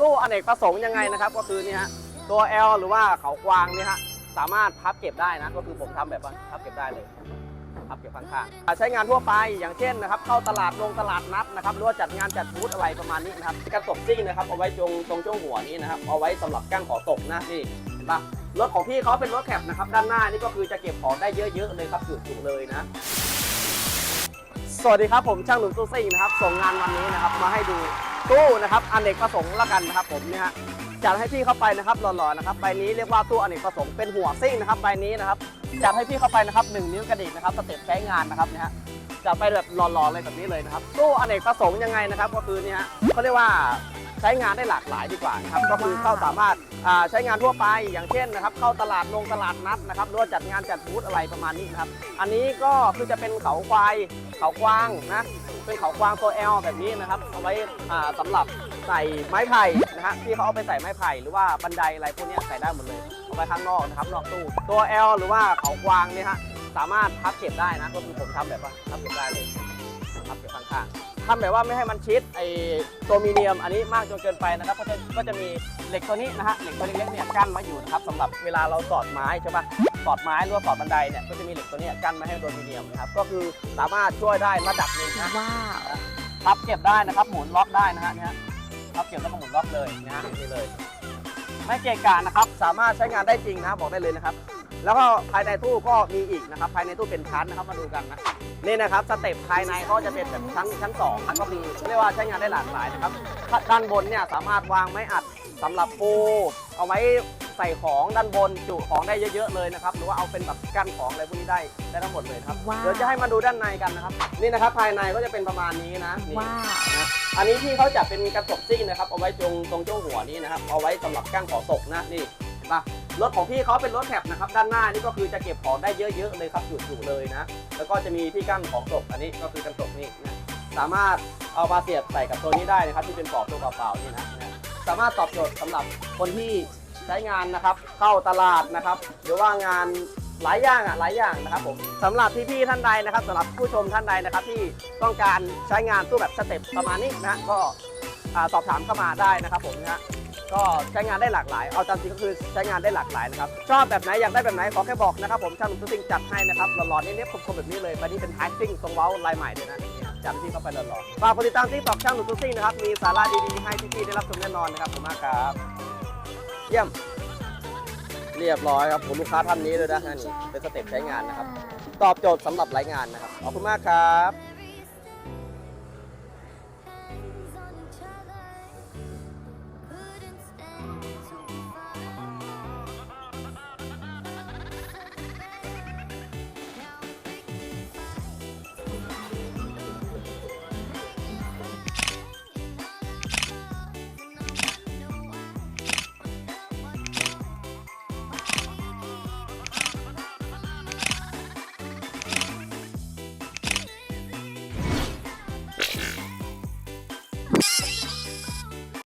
ตู้อเนกประสงค์ยังไงนะครับ ก็คือนี่ฮะตัว L หรือว่าเขากวางเนี่ยฮะสามารถพับเก็บได้นะ ก็คือผมทำแบบพับเก็บได้เลยพับเก็บข้างๆใช้งานทั่วไปอย่างเช่นนะครับ เข้าตลาดลงตลาดนัดนะครับหรือว่าจัดงานจัดบูธอะไรประมาณนี้นะครับกระตกซิ่งนะครับเอาไว้ตรงตรงช่วงหัวนี้นะครับเอาไว้สำหรับกั้งขอตกนะนี่เห็นปะรถของพี่เขาเป็นรถแคปนะครับ ด้านหน้านี่ก็คือจะเก็บของได้เยอะๆเลยครับจุกๆเลยนะสวัสดีครับผมช่างหนุ่มตู้ซิ่งนะครับ ส่งงานวันนี้นะครับมาให้ดู ตู้นะครับอเนกประสงค์ละกันนะครับผมเนี่ยฮะจัดให้พี่เข้าไปนะครับหล่อๆนะครับใบนี้เรียกว่าตู้อเนกประสงค์เป็นหัวซิ่งนะครับใบนี้นะครับจัดให้พี่เข้าไปนะครับหนึ่งนิ้วกระดิกนะครับสเต็ปใช้งานนะครับเนี่ยฮะจัดไปแบบหล่อๆเลยแบบนี้เลยนะครับตู้อเนกประสงค์ยังไงนะครับ ก็คือเนี่ยฮะเขาเรียกว่า ใช้งานได้หลากหลายดีกว่านะครับก็คือเข้าสามารถอ่าใช้งานทั่วไปอย่างเช่นนะครับเข้าตลาดลงตลาดนัดนะครับหรือว่าจัดงานจัดบูธอะไรประมาณนี้นะครับอันนี้ก็คือจะเป็นเขาควายเขากวางนะเป็นเขากวางตัว L แบบนี้นะครับเอาไว้อ่าสำหรับใส่ไม้ไผ่นะฮะที่เขาเอาไปใส่ไม้ไผ่หรือว่าบันไดอะไรพวกเนี้ยใส่ได้หมดเลยเอาไว้ข้างนอกนะครับนอกตู้ตัว L หรือว่าเขากวางเนี่ยฮะสามารถพับเก็บได้นะก็คือผมทำแบบว่าพับเก็บได้เลยพับเก็บข้างๆ ทำแบบว่าไม่ให้มันชิดไอตัวมีเนียม อันนี้มากจนเกินไปนะครับก็จะก็จะมีเหล็กตัวนี้นะฮะเหล็กตัวเล็กๆเนี่ยกั้นไว้อยู่นะครับสำหรับเวลาเราสอดไม้ใช่ปะสอดไม้หรือว่าสอดบันไดเนี่ยก็จะมีเหล็กตัวเนี้ยกั้นไม่ให้โดนมีเนียมนะครับก็คือสามารถช่วยได้ระดับหนึ่งนะว้าวพับเก็บได้นะครับหมุนล็อกได้นะฮะเนี่ยฮะพับเก็บแล้วก็หมุนล็อกเลยนะฮะนี่เลย ไม่เกะกะนะครับสามารถใช้งานได้จริงนะบอกได้เลยนะครับ แล้วก็ภายในตู้ก็มีอีกนะครับ ภายในตู้เป็นชั้นนะครับมาดูกันนะนี่นะครับสเต็ปภายในก็จะเป็นแบบชั้นชั้นสองนะก็คือเรียกว่าใช้งานได้หลากหลายนะครับด้านบนเนี่ยสามารถวางไม้อัดสำหรับปูเอาไว้ใส่ของด้านบนจุของได้เยอะๆเลยนะครับหรือว่าเอาเป็นแบบกั้นของอะไรพวกนี้ได้ได้ทั้งหมดเลยครับว้าวเดี๋ยวจะให้มาดูด้านในกันนะครับ นี่นะครับภายในก็จะเป็นประมาณนี้นะนี่ว้าวนะอันนี้ที่เขาจะเป็นกระจกซิ่งนะครับเอาไว้ตรงตรงช่วงหัวนี้นะครับเอาไว้สำหรับก้างขอตกนะนี่เห็น ปะรถของพี่เขาเป็นรถแคปนะครับ ด้านหน้านี่ก็คือจะเก็บของได้เยอะๆเลยครับจุกๆเลยนะ แล้วก็จะมีที่กั้นของตกอันนี้ก็คือกระจกนี่นะสามารถเอามาเสียบใส่กับตัวนี้ได้นะครับ ที่เป็นปลอกตัวเปล่าๆนี่นะสามารถตอบโจทย์สำหรับคนที่ใช้งานนะครับ เข้าตลาดนะครับ หรือว่างานหลายอย่างอะหลายอย่างนะครับผมสำหรับพี่ๆท่านใดนะครับสำหรับผู้ชมท่านใดนะครับ ที่ต้องการใช้งานตู้แบบสเต็ปประมาณนี้นะก็สอบถามเข้ามาได้นะครับผมนะ ก็ใช้งานได้หลากหลาย เอาตามจริงก็คือใช้งานได้หลากหลายนะครับ ชอบแบบไหนอยากได้แบบไหนขอแค่บอกนะครับผมช่างหนุ่มตุ้งจัดให้นะครับหล่อๆเนี้ยๆคมๆแบบนี้เลยวันนี้เป็นท้ายซิ่งทรงเว้าลายใหม่เลยนะจัดที่เข้าไปหล่อๆฝากกดติดตามที่ตอกช่างหนุ่มตุ้งนะครับ มีสาระดีๆให้พี่ๆได้รับชมแน่นอนนะครับขอบคุณมากครับ เยี่ยม เรียบร้อยครับผมลูกค้าท่านนี้เลยนะฮะนี่เป็นสเต็ปใช้งานนะครับ ตอบโจทย์สำหรับรายงานนะครับขอบคุณมากครับ